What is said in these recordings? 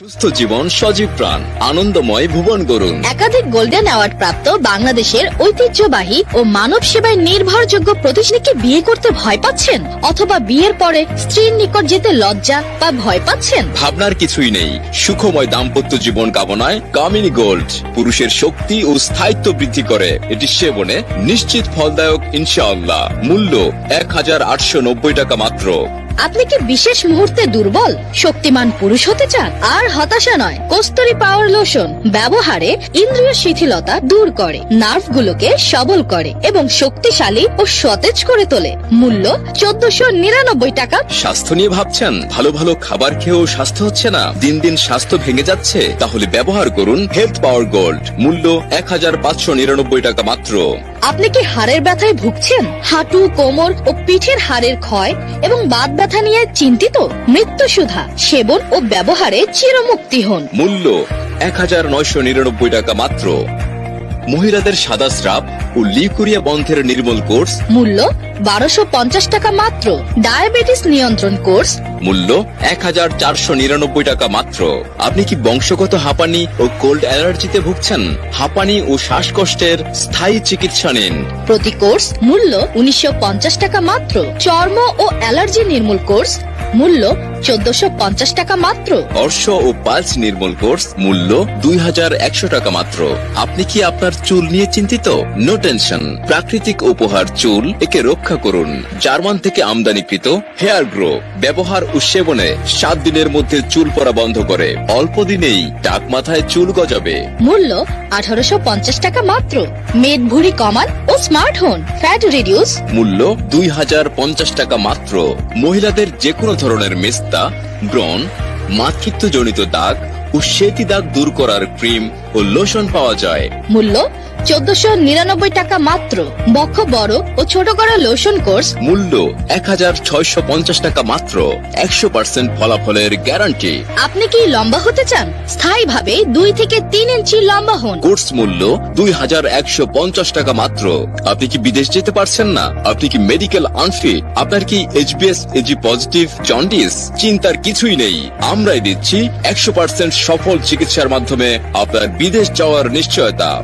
সুস্থ জীবন সজীব প্রাণ আনন্দময় ভুবন গরুন। একাধিক গোল্ডেন অ্যাওয়ার্ড প্রাপ্ত বাংলাদেশের ঐতিহ্যবাহী ও মানব সেবায় নির্ভরযোগ্য প্রতিষ্ঠানকে বিয়ে করতে ভয় পাচ্ছেন? অথবা বিয়ের পরে স্ত্রীর নিকট যেতে লজ্জা বা ভয় পাচ্ছেন? ভাবনার কিছুই নেই। সুখময় দাম্পত্য জীবন কামনায় কামিনী গোল্ড পুরুষের শক্তি ও স্থায়িত্ব বৃদ্ধি করে। এটি সেবনে নিশ্চিত ফলদায়ক ইনশাআল্লাহ। মূল্য এক হাজার আটশো নব্বই টাকা মাত্র। আপনি কি বিশেষ মুহূর্তে দুর্বল, শক্তিমান পুরুষ হতে চান? আর হতাশা নয়, কস্তুরি পাওয়ার লোশন ব্যবহারে ইন্দ্রিয় শিথিলতা দূর করে, নার্ভগুলোকে সবল করে এবং শক্তিশালী ও সতেজ করে তোলে। মূল্য চোদ্দশো নিরানব্বই টাকা। স্বাস্থ্য নিয়ে ভাবছেন? ভালো ভালো খাবার খেয়েও স্বাস্থ্য হচ্ছে না। দিন দিন স্বাস্থ্য ভেঙে যাচ্ছে। তাহলে ব্যবহার করুন হেলথ পাওয়ার গোল্ড মূল্য এক হাজার পাঁচশো নিরানব্বই টাকা মাত্র। আপনি কি হাড়ের ব্যথায় ভুগছেন? হাঁটু কোমর ও পিঠের হাড়ের ক্ষয় এবং বাত ব্যথা নিয়ে চিন্তিত? মৃত্যু সুধা সেবন ও ব্যবহারে চিরমুক্তি হন। মূল্য এক হাজার নয়শো নিরানব্বই টাকা মাত্র। মহিলাদের সাদা স্রাব ও লিকুরিয়া বন্ধের নির্মূল কোর্স। মূল্য বারোশো পঞ্চাশ টাকা মাত্র। ডায়াবেটিস নিয়ন্ত্রণ কোর্স মূল্য এক হাজার চারশো নিরানব্বই টাকা মাত্র। আপনি কি বংশগত হাঁপানি ও কোল্ড অ্যালার্জিতে ভুগছেন? হাঁপানি ও শ্বাসকষ্টের স্থায়ী চিকিৎসা নিন। প্রতি কোর্স মূল্য উনিশশো পঞ্চাশ টাকা মাত্র। চর্ম ও অ্যালার্জি নির্মূল কোর্স মূল্য চোদ্দশো পঞ্চাশ টাকা মাত্র। অর্শ ও পালস নির্মূল কোর্স মূল্য দুই হাজার একশো টাকা মাত্র। আপনি কি আপনার চুল নিয়ে চিন্তিত? নো টেনশন প্রাকৃতিক উপহার চুল একে রক্ষা করুন। জার্মান থেকে আমদানিকৃত হেয়ার গ্রো। ব্যবহার ও সেবনে সাত দিনের মধ্যে চুল পড়া বন্ধ করে। অল্প দিনেই টাক মাথায় চুল গজাবে। মূল্য আঠারোশো পঞ্চাশ টাকা মাত্র। মেদ ভুড়ি কমান ও স্মার্ট হোন ফ্যাট রিডিউস মূল্য দুই হাজার পঞ্চাশ টাকা মাত্র। মহিলাদের যে কোনো ধরনের মেস্তা, ব্রণ, মাতৃত্বজনিত দাগ ও সেতি দাগ দূর করার ক্রিম ও লোশন পাওয়া যায়। মূল্য চোদ্দশো নিরানব্বই টাকা মাত্র। বক্ষ বড় ও ছোট করা লোশন কোর্স মূল্য এক হাজার ছয়শো পঞ্চাশ টাকা মাত্র। একশো পার্সেন্ট ফলাফলের গ্যারান্টি আপনি কি লম্বা হতে চান? স্থায়ীভাবে দুই থেকে তিন ইঞ্চি লম্বা হন। কোর্স মূল্য দুই হাজার একশো পঞ্চাশ টাকা মাত্র। আপনি কি বিদেশ যেতে পারছেন না? আপনি কি মেডিকেল আনফিট আপনার কি এইচবিএস এজি পজিটিভ জন্ডিস চিন্তার কিছুই নেই। আমরাই দিচ্ছি একশো পার্সেন্ট সফল চিকিৎসার মাধ্যমে আপনার বিদেশ যাওয়ার নিশ্চয়তা।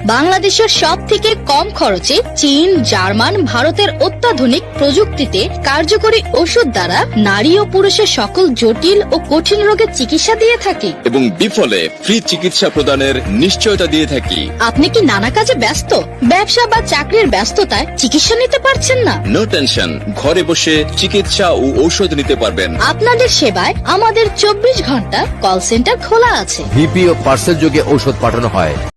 বাংলাদেশের সব থেকে কম খরচে চীন জার্মান ভারতের অত্যাধুনিক প্রযুক্তিতে কার্যকরী ওষুধ দ্বারা নারী ও পুরুষের সকল জটিল ও কঠিন রোগের চিকিৎসা দিয়ে থাকি। এবং বিফলে ফ্রি চিকিৎসা প্রদানের নিশ্চয়তা দিয়ে থাকি। আপনি কি নানা কাজে ব্যস্ত? ব্যবসা বা চাকরির ব্যস্ততায় চিকিৎসা নিতে পারছেন না? নো টেনশন ঘরে বসে চিকিৎসা ও ঔষধ নিতে পারবেন। আপনাদের সেবায় আমাদের চব্বিশ ঘণ্টা কল সেন্টার খোলা আছে। ভিপি ও পার্সেল যোগে ঔষধ পাঠানো হয়।